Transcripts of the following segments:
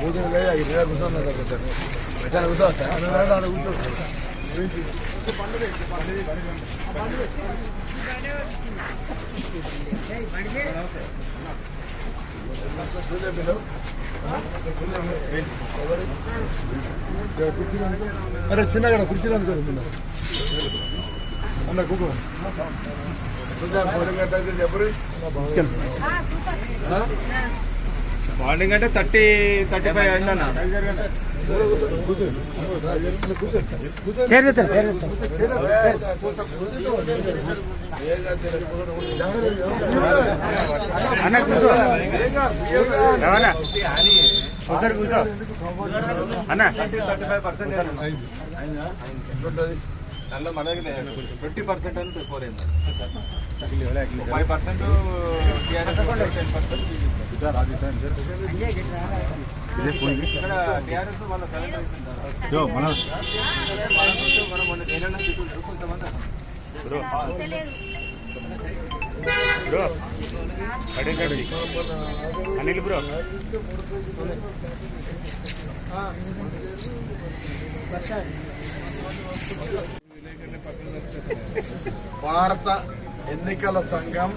భోజనం లేదా ఇక్కడ కూర్చోండి ఎట్లా కూర్చోవచ్చా కూర్చోవచ్చు అరే చిన్నగా కుర్చీలో అనుకోరు అన్న కూకో. చెప్పరు. మార్నింగ్ అంటే థర్టీ థర్టీ ఫైవ్ అయిందన్న. అన్న కూర్చో. ఏమన్నా ఒకసారి కూర్చో. అన్న. థర్టీ ఫైవ్ పర్సెంట్ దానిలో మన దగ్గర ట్వంటీ పర్సెంట్ అని పోలేదు five percent ten bro Anil bro భారత ఎన్నికల సంఘం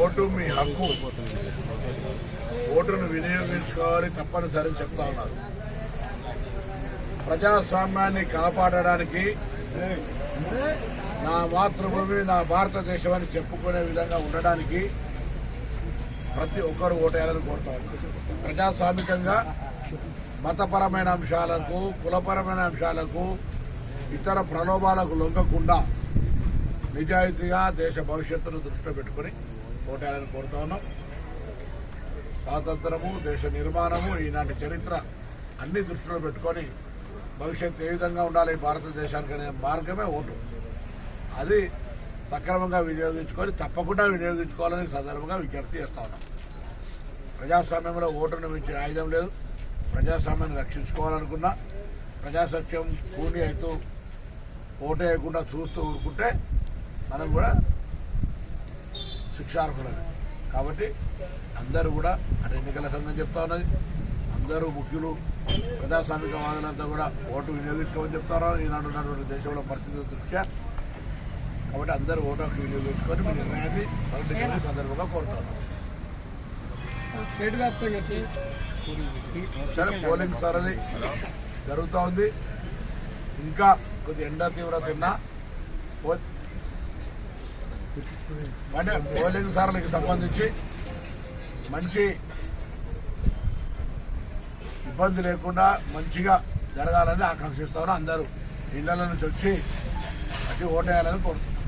ఓటు మీ హక్కు. ఓటును వినియోగించుకోవాలి తప్పనిసరి చెప్తా ఉన్నారు. ప్రజాస్వామ్యాన్ని కాపాడడానికి నా మాతృభూమి నా భారతదేశం అని చెప్పుకునే విధంగా ఉండడానికి ప్రతి ఒక్కరు ఓటేయాలని కోరుతా ఉన్నారు. ప్రజాస్వామికంగా మతపరమైన అంశాలకు కులపరమైన అంశాలకు ఇతర ప్రలోభాలకు లొంగకుండా నిజాయితీగా దేశ భవిష్యత్తును దృష్టిలో పెట్టుకుని కోటాలని కోరుతా ఉన్నాం. స్వాతంత్రము దేశ నిర్మాణము ఈనాటి చరిత్ర అన్ని దృష్టిలో పెట్టుకొని భవిష్యత్తు ఏ విధంగా ఉండాలి భారతదేశానికి అనే మార్గమే ఓటు. అది సక్రమంగా వినియోగించుకొని తప్పకుండా వినియోగించుకోవాలని సందర్భంగా విజ్ఞప్తి చేస్తా ఉన్నాం. ప్రజాస్వామ్యంలో ఓటును మించిన ఆయుధం లేదు. ప్రజాస్వామ్యాన్ని రక్షించుకోవాలనుకున్నా ప్రజాసత్యం కూని అవుతూ ఓటు వేయకుండా చూస్తూ ఊరుకుంటే మనం కూడా శిక్షార్హులమే కాబట్టి అందరూ కూడా అటు ఎన్నికల సంఘం చెప్తా ఉన్నది. అందరూ ముఖ్యులు ప్రజాస్వామిక వాదనంతా కూడా ఓటు వినియోగించుకోమని చెప్తారు ఈనాడు ఉన్నటువంటి దేశంలో పరిస్థితుల దృష్ట్యా కాబట్టి అందరూ ఓటు హక్కు వినియోగించుకొని మీ నిర్ణయాన్ని ప్రకటించిన సందర్భంగా కోరుతాను సరే పోలింగ్ సరళి జరుగుతూ ఉంది. ఇంకా కొద్ది ఎండ తీవ్రత ఉన్నా అంటే పోలింగ్ సార్లకి సంబంధించి మంచి ఇబ్బంది లేకుండా మంచిగా జరగాలని ఆకాంక్షిస్తాను అందరూ ఇళ్ళ నుంచి వచ్చి అటు ఓటేయాలని కోరుతున్నాను